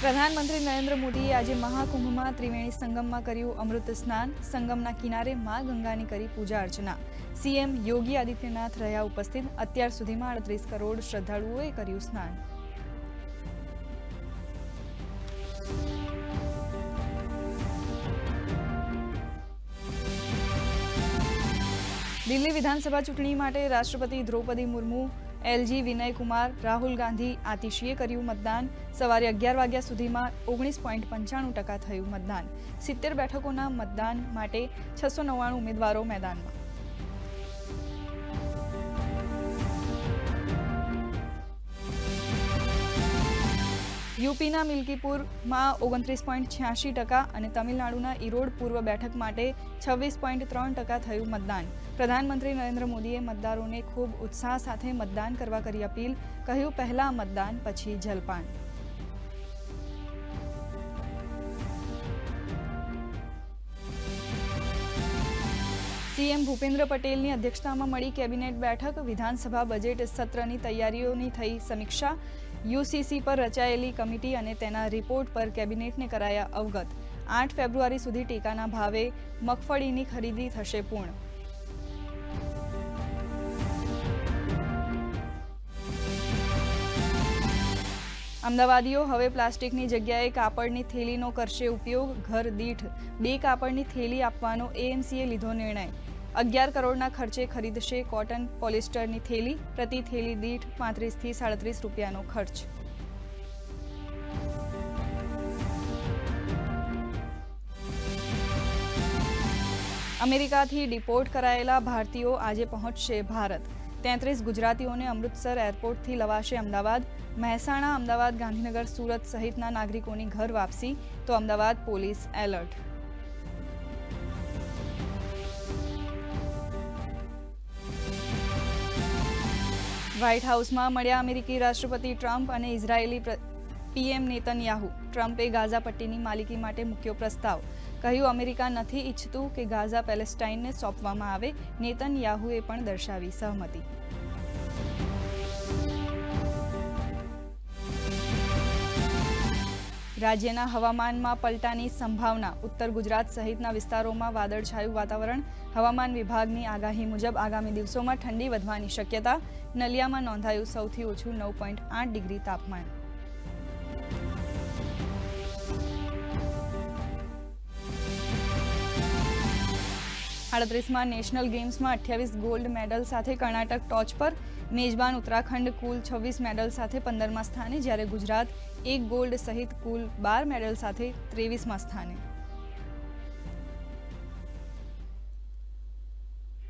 પ્રધાનમંત્રી નરેન્દ્ર મોદીએ આજે મહાકુંભમાં ત્રિવેણી સંગમમાં કર્યું અમૃત સ્નાન. સંગમના કિનારે મા ગંગાની કરી પૂજા અર્ચના. સીએમ યોગી આદિત્યનાથ રહ્યા ઉપસ્થિત. અત્યાર સુધીમાં અડત્રીસ કરોડ શ્રદ્ધાળુઓએ કર્યું સ્નાન. દિલ્હી વિધાનસભા ચૂંટણી માટે રાષ્ટ્રપતિ દ્રૌપદી મુર્મુ એલજી વિનયકુમાર, રાહુલ ગાંધી આતિશીએ કર્યું મતદાન. સવારે અગિયાર વાગ્યા સુધીમાં ઓગણીસ પોઈન્ટ પંચાણું ટકા થયું મતદાન. સિત્તેર બેઠકોના મતદાન માટે છસો નવ્વાણું ઉમેદવારો મેદાનમાં. યુપીના મિલ્કીપુરમાં ઓગણત્રીસ પોઈન્ટ છ્યાસી ટકા અને તમિલનાડુના ઈરોડ પૂર્વ બેઠક માટે છવ્વીસ પોઈન્ટ ત્રણ ટકા થયું મતદાન. પ્રધાનમંત્રી નરેન્દ્ર મોદીએ મતદારોને ખૂબ ઉત્સાહ સાથે મતદાન કરવા કરી અપીલ, કહ્યું, પહેલા મતદાન, પછી જલપાન. સીએમ ભૂપેન્દ્ર પટેલની અધ્યક્ષતામાં મળી કેબિનેટ બેઠક, વિધાનસભા બજેટ સત્રની તૈયારીઓની થઈ સમીક્ષા યુસીસી પર રચાયેલી કમિટી અને તેના રિપોર્ટ પર કેબિનેટને કરાયા અવગત. આઠ ફેબ્રુઆરી સુધી ટેકાના ભાવે મગફળીની ખરીદી થશે પૂર્ણ. અમદાવાદીઓ હવે પ્લાસ્ટિકની જગ્યાએ કાપડની થેલીનો કરશે ઉપયોગ. ઘર દીઠ બે કાપડની થેલી આપવાનો એએમસીએ લીધો નિર્ણય. અગિયાર કરોડના ખર્ચે ખરીદશે કોટન પોલિસ્ટરની થેલી. પ્રતિ થેલી દીઠ પાંત્રીસથી સાડત્રીસ રૂપિયાનો ખર્ચ. અમેરિકાથી ડિપોર્ટ કરાયેલા ભારતીયો આજે પહોંચશે ભારત. તેત્રીસ ગુજરાતીઓને અમૃતસર એરપોર્ટથી લવાશે અમદાવાદ. મહેસાણા, અમદાવાદ, ગાંધીનગર, સુરત સહિતના નાગરિકોની ઘર વાપસી. તો અમદાવાદ પોલીસ એલર્ટ. વ્હાઇટ હાઉસમાં મળ્યા અમેરિકી રાષ્ટ્રપતિ ટ્રમ્પ અને ઇઝરાયેલી પીએમ નેતન્યાહુ. ટ્રમ્પે ગાઝા પટ્ટીની માલિકી માટે મૂક્યો પ્રસ્તાવ. કહ્યું, અમેરિકા નથી ઈચ્છતું કે ગાઝા પેલેસ્ટાઇનને સોંપવામાં આવે. નેતન્યાહુએ પણ દર્શાવી સહમતિ. રાજ્યના હવામાનમાં પલટાની સંભાવના. ઉત્તર ગુજરાત સહિતના વિસ્તારોમાં વાદળછાયું વાતાવરણ. હવામાન વિભાગની આગાહી મુજબ આગામી દિવસોમાં ઠંડી વધવાની શક્યતા. નલિયામાં નોંધાયું સૌથી ઓછું નવ પોઈન્ટ આઠ ડિગ્રી તાપમાન. આડત્રીસમાં નેશનલ ગેમ્સમાં અઠ્યાવીસ ગોલ્ડ મેડલ સાથે કર્ણાટક ટોચ પર. મેજબાન ઉત્તરાખંડ કુલ છવ્વીસ મેડલ સાથે પંદરમા સ્થાને, જ્યારે ગુજરાત એક ગોલ્ડ સહિત કુલ બાર મેડલ સાથે ત્રેવીસમા સ્થાને.